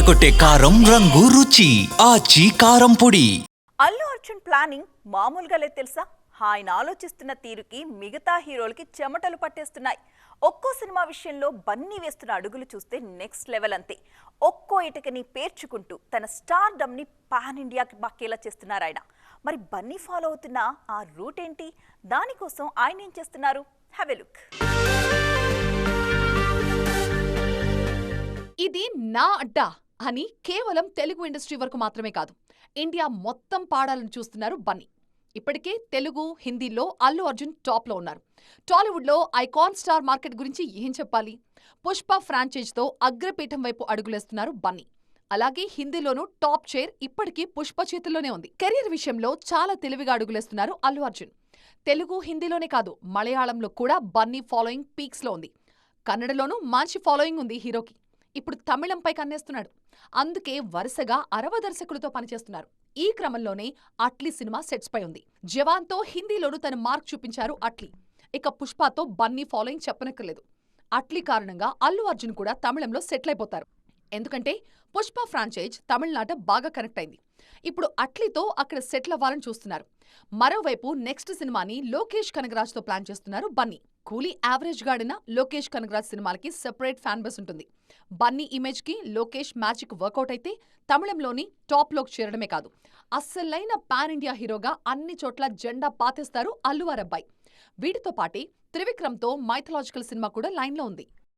అదరగొట్టే కారం రంగు రుచి. ఆచి కారం పొడి. అల్లు అర్జున్ ప్లానింగ్ మామూలుగా లేదు తెలుసా? ఆయన ఆలోచిస్తున్న తీరుకి మిగతా హీరోలకి చెమటలు పట్టేస్తున్నాయి. ఒక్కో సినిమా విషయంలో బన్నీ వేస్తున్న అడుగులు చూస్తే నెక్స్ట్ లెవెల్ అంతే. ఒక్కో ఇటుకని పేర్చుకుంటూ తన స్టార్ని పాన్ ఇండియాకి బాకేలా చేస్తున్నారు ఆయన. మరి బన్నీ ఫాలో అవుతున్న ఆ రూట్ ఏంటి? దానికోసం ఆయన ఏం చేస్తున్నారు? హ్యావ్ ఎ లుక్ ఇది నా అడ్డా. అని కేవలం తెలుగు ఇండస్ట్రీ వరకు మాత్రమే కాదు ఇండియా మొత్తం పాడాలని చూస్తున్నారు బన్నీ. ఇప్పటికే తెలుగు హిందీలో అల్లు అర్జున్ టాప్లో ఉన్నారు. టాలీవుడ్లో ఐకాన్ స్టార్ మార్కెట్ గురించి ఏం చెప్పాలి? పుష్ప ఫ్రాంచైజ్తో అగ్రపీఠం వైపు అడుగులేస్తున్నారు బన్నీ. అలాగే హిందీలోనూ టాప్ చైర్ ఇప్పటికీ పుష్ప చేతుల్లోనే ఉంది. కెరీర్ విషయంలో చాలా తెలివిగా అడుగులేస్తున్నారు అల్లు అర్జున్. తెలుగు హిందీలోనే కాదు మలయాళంలో కూడా బన్నీ ఫాలోయింగ్ పీక్స్లో ఉంది. కన్నడలోనూ మంచి ఫాలోయింగ్ ఉంది హీరోకి. ఇప్పుడు తమిళంపై కన్నేస్తున్నాడు అందుకే వరుసగా అరవ దర్శకులతో పనిచేస్తున్నారు. ఈ క్రమంలోనే అట్లీ సినిమా సెట్స్ పై ఉంది. జవాన్తో హిందీలోనూ తన మార్క్ చూపించారు అట్లీ. ఇక పుష్పతో బన్నీ ఫాలోయింగ్ చెప్పనక్కర్లేదు. అట్లీ కారణంగా అల్లు అర్జున్ కూడా తమిళంలో సెటిల్ అయిపోతారు ఎందుకంటే పుష్ప ఫ్రాంచైజ్ తమిళనాట బాగా కనెక్ట్ అయింది. ఇప్పుడు అట్లీతో అక్కడ సెటిల్ అవ్వాలని చూస్తున్నారు. మరోవైపు నెక్స్ట్ సినిమాని లోకేష్ కనగరాజ్తో ప్లాన్ చేస్తున్నారు బన్నీ. కూలీ యావరేజ్ గాడిన లోకేష్ కనగరాజ్ సినిమాలకి సెపరేట్ ఫ్యాన్ బస్ ఉంటుంది. బన్నీ ఇమేజ్కి లోకేష్ మ్యాజిక్ వర్కౌట్ అయితే తమిళంలోని టాప్లోకి చేరడమే కాదు. అస్సలైన పాన్ ఇండియా హీరోగా అన్ని చోట్ల జెండా పాతేస్తారు అల్లువారబ్బాయి వీటితో పాటే త్రివిక్రమ్తో మైథలాజికల్ సినిమా కూడా లైన్లో ఉంది.